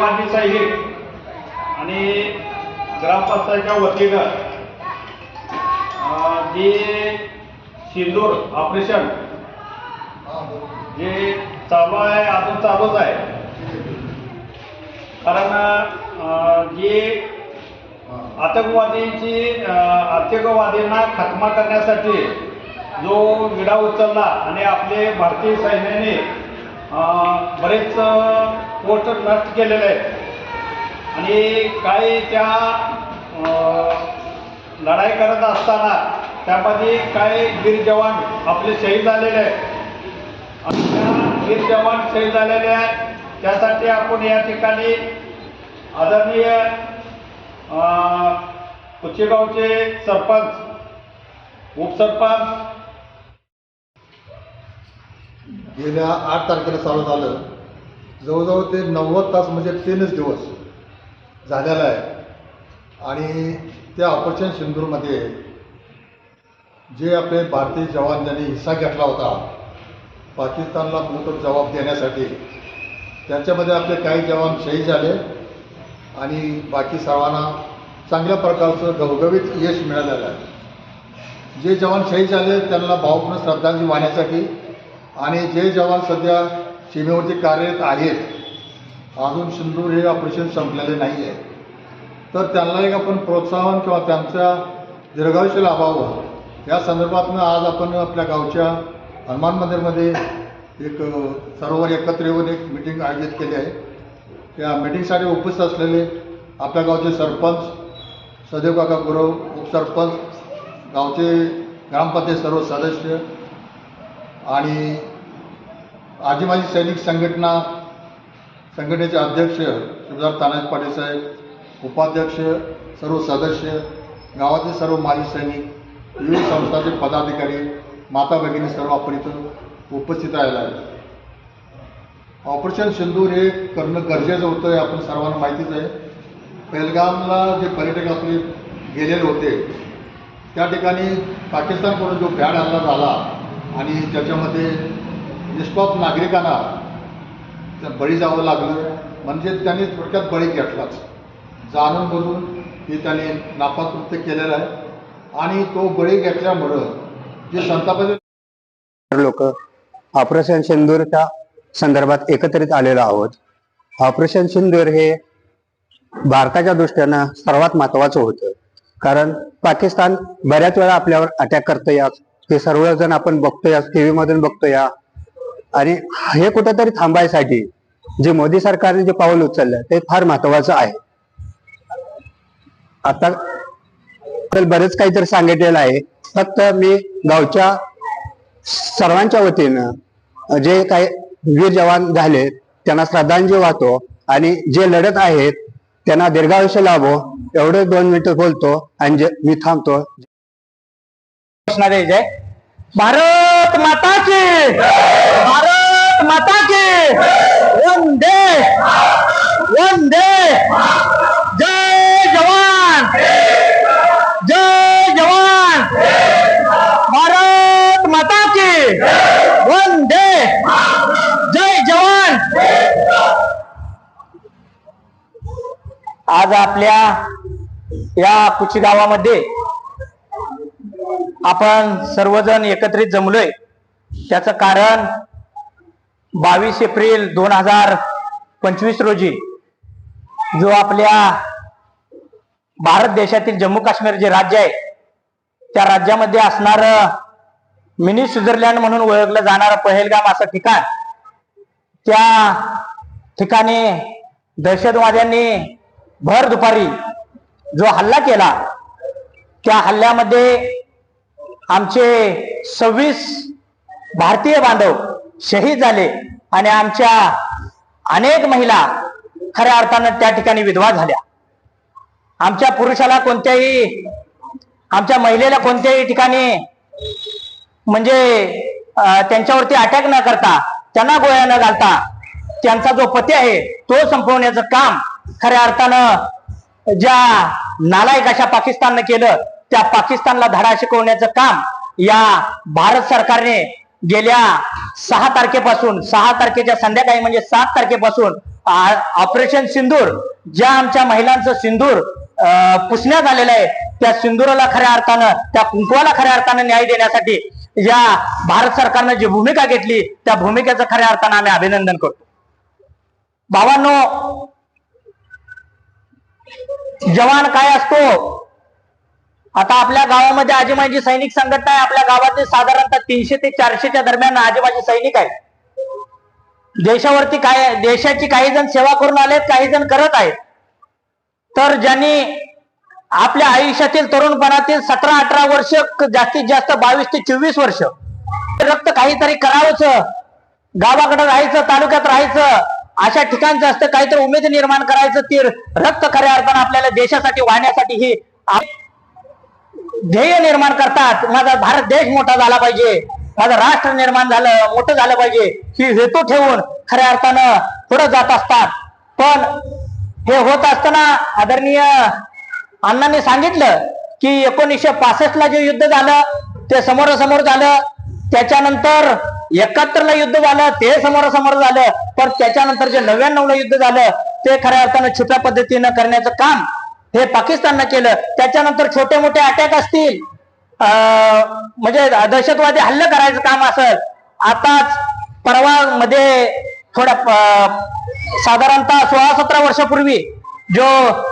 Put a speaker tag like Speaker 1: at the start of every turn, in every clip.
Speaker 1: माजी सैनिक आणि ग्रामपंचायतच्या वतीनं जे सिंदूर ऑपरेशन जे चालू आहे अजून चालूच आहे. कारण जे आतंकवादीची आतंकवादींना खात्मा करण्यासाठी जो विडा उचलला आणि आपले भारतीय सैन्याने बरेच पोस्टर नष्ट केलेले आहेत. आणि काही त्या लढाई करत असताना त्यामध्ये काही वीर जवान आपले शहीद झालेले आहेत. आणि वीर जवान शहीद झालेले आहेत. त्यासाठी आपण या ठिकाणी आदरणीय कुचेगावचे सरपंच उपसरपंच
Speaker 2: गेल्या आठ तारखेला चालू झालं. जवळजवळ ते नव्वद तास म्हणजे तीनच दिवस झालेला आहे. आणि त्या ऑपरेशन सिंदूरमध्ये जे आपले भारतीय जवान ज्यांनी हिस्सा घेतला होता पाकिस्तानला मोठं जबाब देण्यासाठी त्याच्यामध्ये आपले काही जवान शहीद झाले आणि बाकी सर्वांना चांगल्या प्रकारचं घवघवीत यश मिळालेलं आहे. जे जवान शहीद झाले त्यांना भावपूर्ण श्रद्धांजली वाहण्यासाठी आणि जे जवान सध्या सीमेवरती कार्यरत आहेत अजून सिंदूर हे ऑपरेशन संपलेले नाही आहे तर त्यांना एक आपण प्रोत्साहन किंवा त्यांच्या दीर्घायुष्य लाभावं. या संदर्भातनं आज आपण आपल्या गावच्या हनुमान मंदिरमध्ये एक अ, सर्व एकत्र येऊन एक मिटिंग आयोजित केली आहे. त्या मिटिंगसाठी उपस्थित असलेले आपल्या गावचे सरपंच सदैव काका गुरव उपसरपंच गावचे ग्रामपंचायत सर्व सदस्य आणि आजी माजी सैनिक संघटना संघटनेचे अध्यक्ष शिवदार तानाजी पाटील साहेब उपाध्यक्ष सर्व सदस्य गावातील सर्व माजी सैनिक विविध संस्थांचे पदाधिकारी माता भगिनी सर्व आपण इथं उपस्थित राहिला आहे. ऑपरेशन सिंदूर हे करणं गरजेचं होतं हे आपण सर्वांना माहितीच आहे. पेलगामला जे पर्यटक आपले गेलेले होते त्या ठिकाणी पाकिस्तानकडून जो भ्याड हल्ला झाला आणि त्याच्यामध्ये निष्पाप नागरिकांना बळी जावं लागलं. म्हणजे त्यांनी थोडक्यात बळी घेतलाच. जाणून बुजून हे त्याने नापाक कृत्य केलेलं आहे. आणि तो बळी घेतल्यामुळं जे संतापाचे
Speaker 3: लोक ऑपरेशन सिंदूरच्या संदर्भात एकत्रित आलेलो आहोत. ऑपरेशन सिंदूर हे भारताच्या दृष्टीनं सर्वात महत्वाचं होतं. कारण पाकिस्तान बऱ्याच वेळा आपल्यावर अटॅक करतं या हे सर्वजण आपण बघतोय टीव्ही मधून बघतोय आणि हे कुठेतरी थांबायसाठी जे मोदी सरकारने जे पाऊल उचललं ते फार महत्वाचं आहे. आता बरेच काहीतरी सांगितलेलं आहे. फक्त मी गावच्या सर्वांच्या वतीनं जे काही वीर जवान झाले त्यांना श्रद्धांजली वाहतो आणि जे लढत आहेत त्यांना दीर्घायुष्य लाभो एवढे दोन मिनिटं बोलतो आणि जे मी थांबतो.
Speaker 4: असणारे जय भारत माता की भारत माता की वंदे! वंदे! जय जवान! जय जवान! भारत माता की वंदे! जय जवान! आज आपल्या या कुची गावामध्ये आपण सर्वजण एकत्रित जमलोय. त्याचं कारण बावीस एप्रिल दोन हजार पंचवीस रोजी जो आपल्या भारत देशातील जम्मू काश्मीर जे राज्य आहे त्या राज्यामध्ये असणार मिनी स्वित्झर्लंड म्हणून ओळखलं जाणारं पहेलगाम असं ठिकाण त्या ठिकाणी दहशतवाद्यांनी भर दुपारी जो हल्ला केला त्या हल्ल्यामध्ये आमचे सव्वीस भारतीय बांधव शहीद झाले आणि आमच्या अनेक महिला खऱ्या अर्थानं त्या ठिकाणी विधवा झाल्या. आमच्या पुरुषाला कोणत्याही आमच्या महिलेला कोणत्याही ठिकाणी म्हणजे त्यांच्यावरती अटॅक न करता त्यांना गोळ्या न घालता त्यांचा जो पती आहे तो संपवण्याचं काम खऱ्या अर्थानं ज्या नालायक अशा पाकिस्ताननं केलं त्या पाकिस्तानला धडा शिकवण्याचं काम या भारत सरकारने गेल्या सहा तारखेपासून सहा तारखेच्या संध्याकाळी म्हणजे सात तारखेपासून ऑपरेशन सिंदूर ज्या आमच्या महिलांचं सिंदूर अं, पुसण्यात आलेलं आहे त्या सिंदुराला खऱ्या अर्थानं त्या कुंकवाला खऱ्या अर्थानं न्याय देण्यासाठी या भारत सरकारनं जी भूमिका घेतली त्या भूमिकेचं खऱ्या अर्थानं आम्ही अभिनंदन करतो. बाबांनो जवान काय असतो? आता आपल्या गावामध्ये आजीमाजी सैनिक संघटना आहे. आपल्या गावातील साधारणतः तीनशे ते चारशेच्या दरम्यान आजीमाजी सैनिक आहेत. देशावरती काय देशाची काही जण सेवा करून आलेत काही जण करत आहेत. तर ज्यांनी आपल्या आयुष्यातील तरुणपणातील सतरा अठरा वर्ष जास्तीत जास्त बावीस ते चोवीस वर्ष रक्त काहीतरी करावंच गावाकडे राहायचं तालुक्यात राहायचं अशा ठिकाणचं असतं. काहीतरी उमेद निर्माण करायचं ती रक्त खऱ्या अर्थानं आपल्याला देशासाठी वाहण्यासाठी ही ध्येय निर्माण करतात. माझा भारत देश मोठा झाला पाहिजे. माझं राष्ट्र निर्माण झालं मोठं झालं पाहिजे. ही हेतू ठेवून खऱ्या अर्थानं पुढे जात असतात. पण हे होत असताना आदरणीय अण्णांनी सांगितलं की एकोणीसशे पासष्ट ला जे युद्ध झालं ते समोरासमोर झालं. त्याच्यानंतर एकाहत्तर ला युद्ध झालं ते समोरासमोर झालं. पण त्याच्यानंतर जे नव्याण्णव ला युद्ध झालं ते खऱ्या अर्थानं छुप्या पद्धतीनं करण्याचं काम हे पाकिस्ताननं केलं. त्याच्यानंतर छोटे मोठे अटॅक असतील. अं, म्हणजे दहशतवादी हल्ले करायचं काम असेल. आताच परवा मध्ये थोड्या साधारणतः सोळा सतरा वर्षापूर्वी जो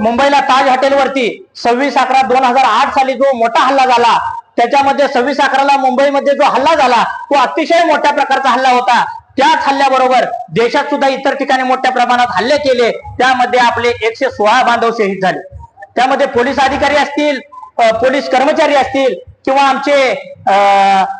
Speaker 4: मुंबईला ताज हॉटेलवरती सव्वीस अकरा दोन हजार आठ साली जो मोठा हल्ला झाला त्याच्यामध्ये सव्वीस अकराला मुंबईमध्ये जो हल्ला झाला तो अतिशय मोठ्या प्रकारचा हल्ला होता. त्याच हल्ल्याबरोबर देशात सुद्धा इतर ठिकाणी मोठ्या प्रमाणात हल्ले केले. त्यामध्ये आपले एकशे सोळा बांधव शहीद झाले. त्यामध्ये पोलीस अधिकारी असतील पोलीस कर्मचारी असतील किंवा आमचे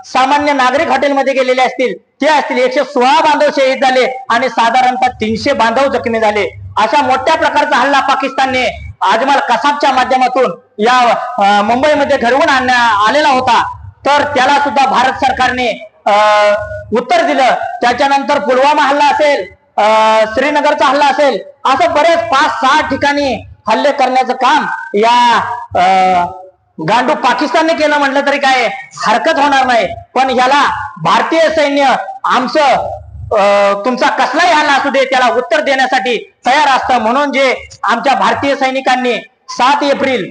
Speaker 4: सामान्य नागरिक हॉटेलमध्ये गेलेले असतील ते असतील. एकशे सोळा बांधव शहीद झाले आणि साधारणतः तीनशे बांधव जखमी झाले. अशा मोठ्या प्रकारचा हल्ला पाकिस्तानने आजमाल कसाबच्या माध्यमातून या मुंबईमध्ये घडवून आणण्या आलेला होता. तर त्याला सुद्धा भारत सरकारने उत्तर दिलं. त्याच्यानंतर पुलवामा हल्ला असेल श्रीनगरचा हल्ला असेल असं बरेच पाच सहा ठिकाणी हल्ले करण्याचं काम या गांडू पाकिस्तानने केलं म्हटलं तरी काय हरकत होणार नाही. पण याला भारतीय सैन्य आमचं तुमचा कसलाही हल्ला असू दे त्याला उत्तर देण्यासाठी तयार असतं. म्हणून जे आमच्या भारतीय सैनिकांनी सात एप्रिल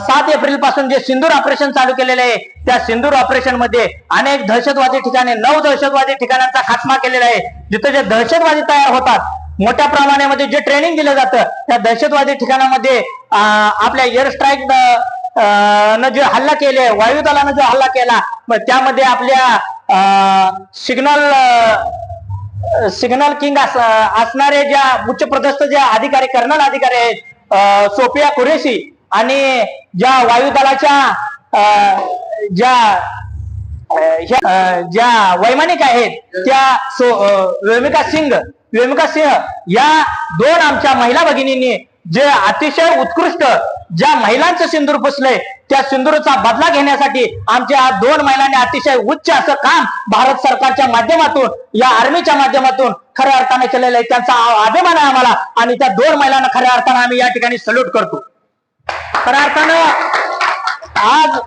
Speaker 4: सात एप्रिलपासून जे सिंदूर ऑपरेशन चालू केलेले आहे त्या सिंदूर ऑपरेशनमध्ये अनेक दहशतवादी ठिकाणी नऊ दहशतवादी ठिकाणांचा खात्मा केलेला आहे. जिथे जे दहशतवादी तयार होतात मोठ्या प्रमाणामध्ये जे ट्रेनिंग दिलं जातं त्या दहशतवादी ठिकाणामध्ये आपल्या एअर स्ट्राईक न जे हल्ला केले वायुदलानं जो हल्ला केला मग त्यामध्ये आपल्या सिग्नल सिग्नल किंग असणारे ज्या उच्च पदस्थ ज्या अधिकारी कर्नल अधिकारी आहेत सोफिया कुरेशी आणि ज्या वायुदलाच्या ज्या ह्या, ज्या वैमानिक आहेत त्या सो वेमिका सिंग वेमिका सिंह या दोन आमच्या महिला भगिनींनी जे अतिशय उत्कृष्ट ज्या महिलांचं सिंदूर पुसलंय त्या सिंदूरचा बदला घेण्यासाठी आमच्या दोन महिलांनी अतिशय उच्च असं काम भारत सरकारच्या माध्यमातून या आर्मीच्या माध्यमातून खऱ्या अर्थाने केलेलं आहे. त्यांचा अभिमान आहे आम्हाला आणि त्या दोन महिलांना खऱ्या अर्थानं आम्ही या ठिकाणी सल्यूट करतो. खऱ्या अर्थानं आज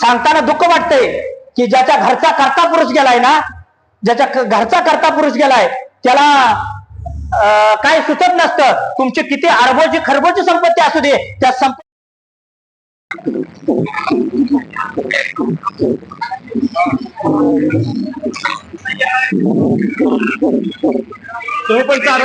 Speaker 4: सांगताना दुःख वाटतंय की ज्याच्या घरचा करता पुरुष गेलाय ना ज्याच्या घरचा करता पुरुष गेलाय त्याला काय सुचत नसतं. तुमची किती अरबोची खरबोची संपत्ती असू दे त्या संप
Speaker 1: तो पण चालू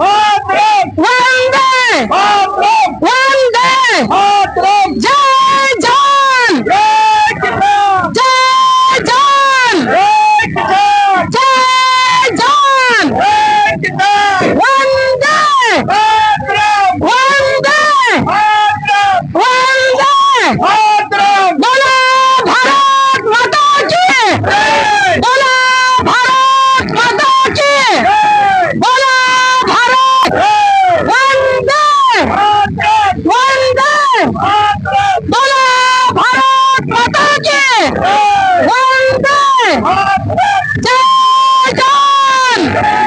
Speaker 5: वंदे वंदे जय जवान जय जवान जय जवान वंदे वंदे वंदे बोला भारत माता की बोला भारत माता की बोला भारत वंदे वंदे बोला भारत माता की वंदे जय जवान